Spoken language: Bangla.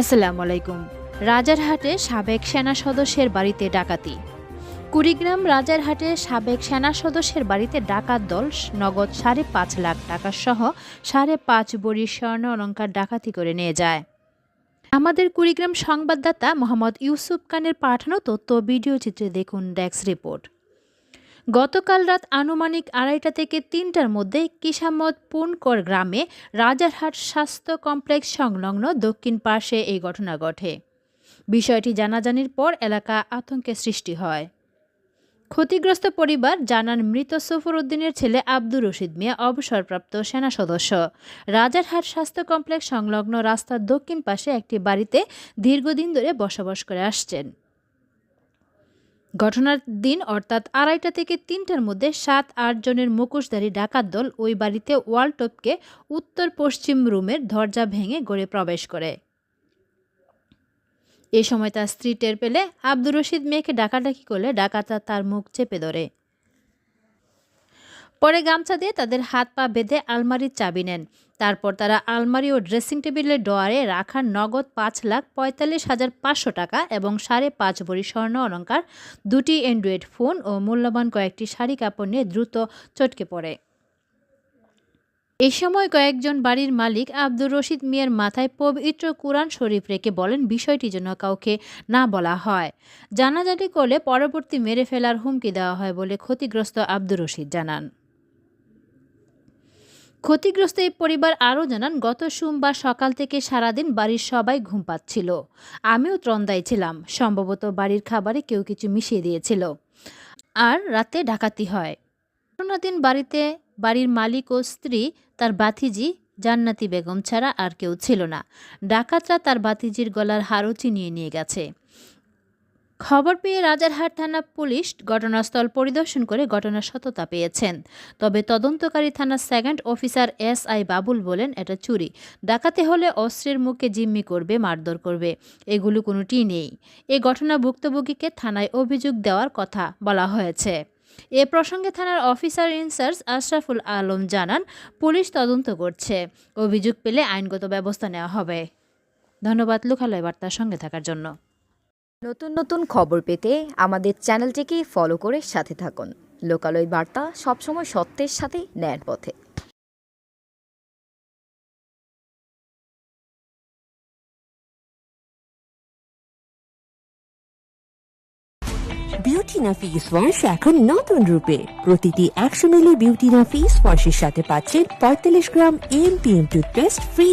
আসসালামু আলাইকুম। রাজারহাটে সাবেক সেনা সদস্যের বাড়িতে ডাকাতি। কুড়িগ্রাম রাজারহাটে সাবেক সেনা সদস্যের বাড়িতে ডাকাত দল নগদ সাড়ে পাঁচ লাখ টাকা সহ সাড়ে পাঁচ বড়ি স্বর্ণ অলঙ্কার ডাকাতি করে নিয়ে যায়। আমাদের কুড়িগ্রাম সংবাদদাতা মোহাম্মদ ইউসুফ খানের পাঠানো তথ্য ভিডিও চিত্রে দেখুন ডেস্ক রিপোর্ট। গতকাল রাত আনুমানিক আড়াইটা থেকে তিনটার মধ্যে কিসামত পুনকর গ্রামে রাজারহাট স্বাস্থ্য কমপ্লেক্স সংলগ্ন দক্ষিণ পাশে এই ঘটনা ঘটে। বিষয়টি জানাজানির পর এলাকা আতঙ্কের সৃষ্টি হয়। ক্ষতিগ্রস্ত পরিবার জানান, মৃত সফর উদ্দিনের ছেলে আব্দুর রশিদ মিয়া অবসরপ্রাপ্ত সেনা সদস্য। রাজারহাট স্বাস্থ্য কমপ্লেক্স সংলগ্ন রাস্তার দক্ষিণ পাশে একটি বাড়িতে দীর্ঘদিন ধরে বসবাস করে আসছেন। ঘটনার দিন অর্থাৎ আড়াইটা থেকে তিনটার মধ্যে সাত, আট জনের মুখোশধারী ডাকাত দল ওই বাড়িতে ওয়াল টপকে উত্তর পশ্চিম রুমের দরজা ভেঙে গড়ে প্রবেশ করে। এ সময় তার স্ত্রী টের পেলে আব্দুর রশিদ মেয়েকে ডাকাডাকি করলে ডাকাতরা তার মুখ চেপে ধরে। পরে গামছা দিয়ে তাদের হাত পা বেঁধে আলমারির চাবি নেন। তারপর তারা আলমারি ও ড্রেসিং টেবিলের ডোয়ারে রাখা নগদ পাঁচ লাখ পঁয়তাল্লিশ হাজার পাঁচশো টাকা এবং সাড়ে পাঁচ ভরি স্বর্ণ অলঙ্কার দুটি অ্যান্ড্রয়েড ফোন ও মূল্যবান কয়েকটি শাড়ি কাপড় নিয়ে দ্রুত চটকে পড়ে। এ সময় কয়েকজন বাড়ির মালিক আব্দুর রশিদ মিয়ার মাথায় পবিত্র কুরআন শরীফ রেখে বলেন, বিষয়টি যেন কাউকে না বলা হয়। জানাজানি করলে পরবর্তী মেরে ফেলার হুমকি দেওয়া হয় বলে ক্ষতিগ্রস্ত আব্দুর রশিদ জানান। ক্ষতিগ্রস্ত এই পরিবার আরও জানান, গত সোমবার সকাল থেকে সারাদিন বাড়ির সবাই ঘুম পাচ্ছিল। আমিও ত্রন্দায় ছিলাম। সম্ভবত বাড়ির খাবারে কেউ কিছু মিশিয়ে দিয়েছিল। আর রাতে ডাকাতি হয়। ঘটনার দিন বাড়িতে বাড়ির মালিক ও স্ত্রী, তার বাতিজি জান্নাতি বেগম ছাড়া আর কেউ ছিল না। ডাকাতরা তার বাতিজির গলার হারও চিনিয়ে নিয়ে গেছে। খবর পেয়ে রাজারহাট থানা পুলিশ ঘটনাস্থল পরিদর্শন করে ঘটনার সততা পেয়েছেন। তবে তদন্তকারী থানার second officer S I Babul বলেন, এটা চুরি। ডাকাতে হলে অস্ত্রের মুখে জিম্মি করবে, মারধর করবে। এগুলো কোনোটি নেই। এ ঘটনা ভুক্তভোগীকে থানায় অভিযোগ দেওয়ার কথা বলা হয়েছে। এ প্রসঙ্গে থানার অফিসার ইনচার্জ আশরাফুল আলম জানান, পুলিশ তদন্ত করছে। অভিযোগ পেলে আইনগত ব্যবস্থা নেওয়া হবে। ধন্যবাদ, লোকালয় বার্তার সঙ্গে থাকার জন্য। নতুন নতুন খবর পেতে আমাদের চ্যানেলটিকে ফলো করে সাথে থাকুন। লোকালয় বার্তা সবসময় সত্যের সাথে ন্যায়ের পথে। ওয়াশ এখন নতুন রূপে। প্রতিটি একশো ফেস ওয়াশের সাথে পাচ্ছেন পঁয়তাল্লিশ gram M P M toothpaste free